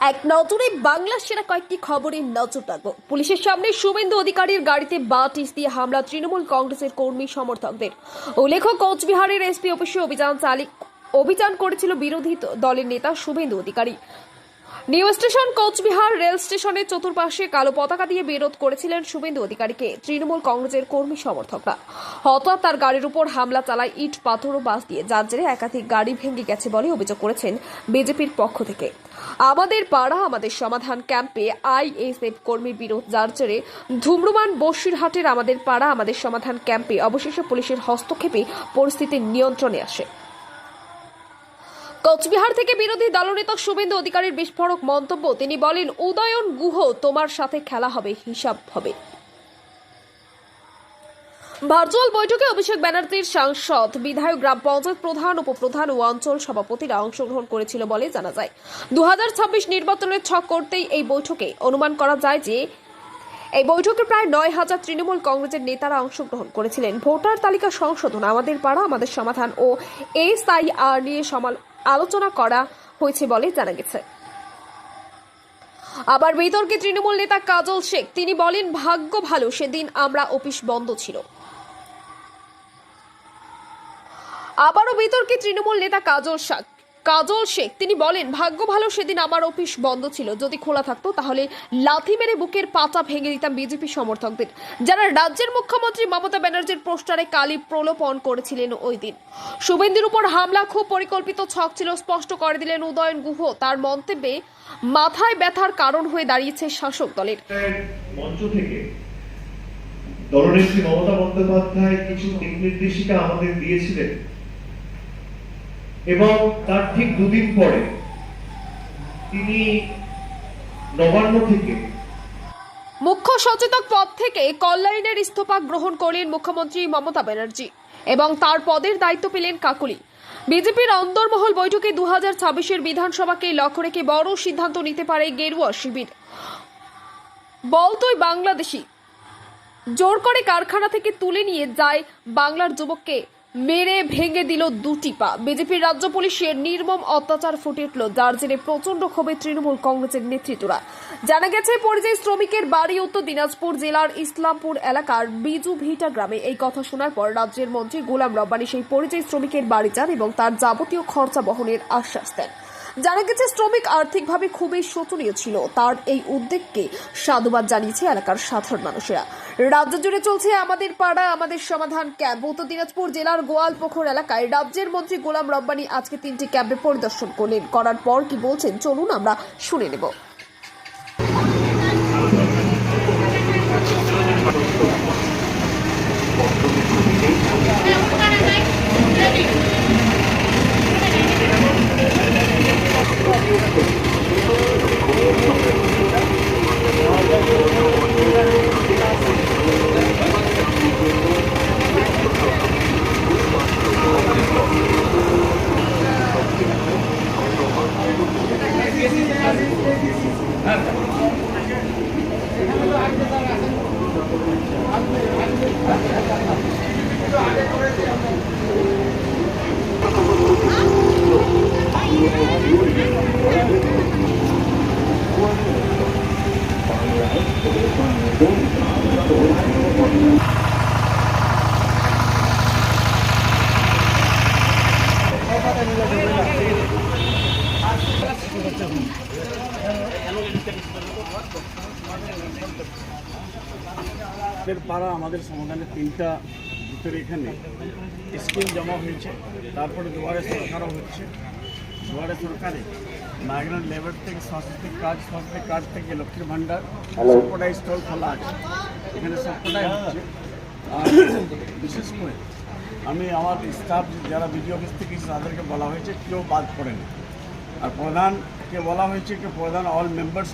এক নজরে বাংলা সেরা কয়েকটি খবরে নজর রাখব। পুলিশের সামনে শুভেন্দু অধিকারীর গাড়িতে বাটিস দিয়ে হামলা তৃণমূল কংগ্রেসের কর্মী সমর্থকদের। উল্লেখ কোচবিহারের এসপি অফিসে অভিযান চালি অভিযান করেছিল বিরোধী দলের নেতা Suvendu Adhikari. New station Coochbehar rail স্টেশনের চতুর্পাশে কালো পতাকা দিয়ে বিরোধ করেছিলেন শুভেন্দু অধিকারীকে। তৃণমূল কংগ্রেসের কর্মী সমর্থকরা। হঠাৎ তার গাড়ির উপর হামলা চালায় ইট, পাথর ও বাস দিয়ে, যার জেরে একাধিক গাড়ি ভেঙে গেছে বলে অভিযোগ করেছেন বিজেপির পক্ষ থেকে। আমাদের পাড়া, আমাদের সমাধান ক্যাম্পে আইএসএফ কর্মীর বিরোধ, যার জেরে ধুম্রমান বসিরহাটের আমাদের পাড়া, আমাদের সমাধান ক্যাম্পে অবশেষে পুলিশের হস্তক্ষেপে পরিস্থিতি নিয়ন্ত্রণে আসে। কোচবিহার থেকে বিরোধী দলনেতা শুভেন্দু অধিকারীর বিস্ফোরক মন্তব্য। তিনি বলেন, উদয়ন গুহ তোমার সাথে খেলা হবে, হিসাব হবে। ভার্চুয়াল বৈঠকে অভিষেক ব্যানার্জির সাংসদ, বিধায়ক, গ্রাম পঞ্চায়েত প্রধান, উপপ্রধান ও অঞ্চল সভাপতিরা অংশগ্রহণ করেছিল বলে জানা যায়। দুহাজার ছাব্বিশ নির্বাচনের ছক করতেই এই বৈঠকে অনুমান করা যায় যে, এই বৈঠকে প্রায় নয় হাজার তৃণমূল কংগ্রেসের নেতারা অংশগ্রহণ করেছিলেন। ভোটার তালিকা সংশোধন, আমাদের পাড়া, আমাদের সমাধান ও এসআইআর নিয়ে আলোচনা করা হয়েছে বলে জানা গেছে। আবার বিতর্কে তৃণমূল নেতা কাজল শেখ, তিনি বলেন, ভাগ্য ভালো, সেদিন আমরা অফিস বন্ধ ছিল। আবারও বিতর্কে তৃণমূল নেতা কাজল শেখ কাজল শেখ, তিনি বলেন, ভাগ্য ভালো সেদিন আমার অফিস বন্ধ ছিল। যদি খোলা থাকতো, তাহলে লাথি মেরে বুকের পাতা ভেঙে দিতাম বিজেপি সমর্থকদের। যারা রাজ্যের মুখ্যমন্ত্রী মমতা ব্যানার্জির পোস্টারে কালি প্রলোপন করেছিলেন ওই দিন। শুভেন্দুর উপর হামলা খুব পরিকল্পিত ছক ছিল, স্পষ্ট করে দিলেন উদয়ন গুহ। তার মন্তব্যে, মাথায় ব্যথার কারণ হয়ে দাঁড়িয়েছে শাসক দলের। মঞ্চ থেকে দলনেত্রী মমতা বন্দ্যোপাধ্যায় কিছু নির্দেশিকা আমাদের দিয়েছিলেন। এবং তার ঠিক দুদিন পরে তিনি নবান্ন থেকে মুখ্য সচেতক পদ থেকে কল্যাণের ইস্তফা গ্রহণ করলেন মুখ্যমন্ত্রী মমতা ব্যানার্জি এবং তার পদের দায়িত্ব পেলেন কাকুলি। বিজেপির অন্দরমহল বৈঠকে দু হাজার ছাব্বিশের বিধানসভাকে লক্ষ্য রেখে বড় সিদ্ধান্ত নিতে পারে গেরুয়া শিবির। বলতোই বাংলাদেশি জোর করে কারখানা থেকে তুলে নিয়ে যায় বাংলার যুবককে। মেরে ভেঙে দিল দুটি পা। বিজেপির রাজ্য পুলিশের নির্মম অত্যাচার ফুটে উঠল। যার প্রচণ্ড ক্ষোভে তৃণমূল কংগ্রেসের নেতৃত্বরা। জানা গেছে, পরিযায়ী শ্রমিকের বাড়ি উত্তর দিনাজপুর জেলার ইসলামপুর এলাকার বিজু ভিটা গ্রামে এই কথা শোনার পর রাজ্যের মন্ত্রী গোলাম রব্বানি সেই পরিযায়ী শ্রমিকের বাড়ি যান এবং তার যাবতীয় খরচা বহনের আশ্বাস দেন। জানা গেছে, শ্রমিক আর্থিকভাবে খুবই শোচনীয় ছিল। তার এই উদ্যোগকে সাধুবাদ জানিয়েছে এলাকার সাধারণ মানুষেরা। রাজ্য জুড়ে চলছে আমাদের পাড়া, আমাদের সমাধান ক্যাম্প। উত্তর দিনাজপুর জেলার গোয়ালপুকুর এলাকায় রাজ্যের মন্ত্রী গোলাম রব্বানি আজকে তিনটি ক্যাম্পে পরিদর্শন করলেন। করার পর কি বলছেন, চলুন আমরা শুনে নেব। Gracias. আমাদের পাড়া আমাদের সমাধানের তিনটা ভিতরে এখানে স্কিম জমা হয়েছে। তারপরে দুয়ারে সরকারও হচ্ছে। দুয়ারে সরকারে মাইগ্রেন্ট লেবার থেকে সাংস্কৃতিক কাজ সাংস্কৃতিক কাজ থেকে লক্ষ্মীর ভাণ্ডার সবকটাই স্টল খোলা আছে। এখানে সবকটাই হচ্ছে। আর বিশেষ করে আমি আমার স্টাফ যারা বিডিও অফিস থেকে তাদেরকে বলা হয়েছে কেউ বাদ পড়েনি। আর প্রধানকে বলা হয়েছে কি প্রধান অল মেম্বার্স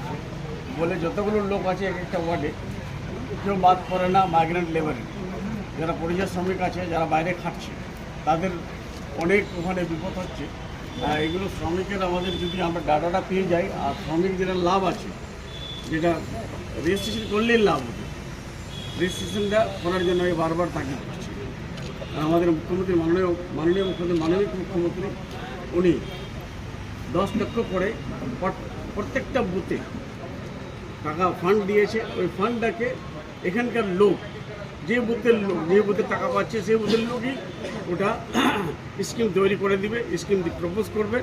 বলে যতগুলো লোক আছে এক একটা ওয়ার্ডে, কেউ বাদ পড়ে না মাইগ্রেন্ট লেবারে যারা পরিযায়ী শ্রমিক আছে, যারা বাইরে খাচ্ছে তাদের অনেক ওখানে বিপদ হচ্ছে। এগুলো শ্রমিকের আমাদের যদি আমরা ডাটাটা পেয়ে যাই, আর শ্রমিক যেটা লাভ আছে, যেটা রেজিস্ট্রেশন করলেই লাভ হবে। রেজিস্ট্রেশনটা করার জন্য আমি বারবার তাকে করছি। আমাদের মুখ্যমন্ত্রী মাননীয় মাননীয় মুখ্যমন্ত্রী মাননীয় মুখ্যমন্ত্রী, উনি দশ লক্ষ করে প্রত্যেকটা বুথে টাকা ফান্ড দিয়েছে ওই ফান্ডটাকে এখানকার লোক যে বুথের লোক যে বুথে টাকা পাচ্ছে সেই বুথের লোকই ওটা স্কিম তৈরি করে দিবে স্কিম প্রপোজ করবে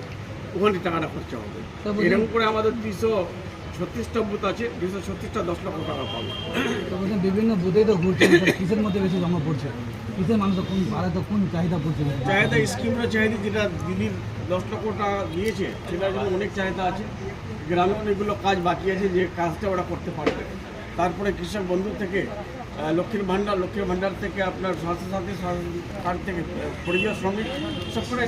ওখানে টাকাটা খরচা হবে। এরকম করে আমাদের দুশো ছত্রিশটা বুথ আছে দুশো ছত্রিশটা দশ লক্ষ টাকা পাবে। বিভিন্ন বুথেই তো ঘুরছে কিসের মধ্যে বেশি জমা পড়ছে? কিসের মানুষ কোন পাড়ায় তো কোন চাহিদা পড়ছে? চাহিদা স্কিমটা চাহিদা যেটা দিদির দশ লক্ষ টাকা দিয়েছে সেটার জন্য অনেক চাহিদা আছে। গ্রামে অনেকগুলো কাজ বাকি আছে যে কাজটা ওরা করতে পারবে। তারপরে কৃষক বন্ধু থেকে লক্ষ্মীর ভাণ্ডার লক্ষ্মীর ভাণ্ডার থেকে আপনার স্বাস্থ্য সাথী কার্ড থেকে পরিবার শ্রমিক সব করে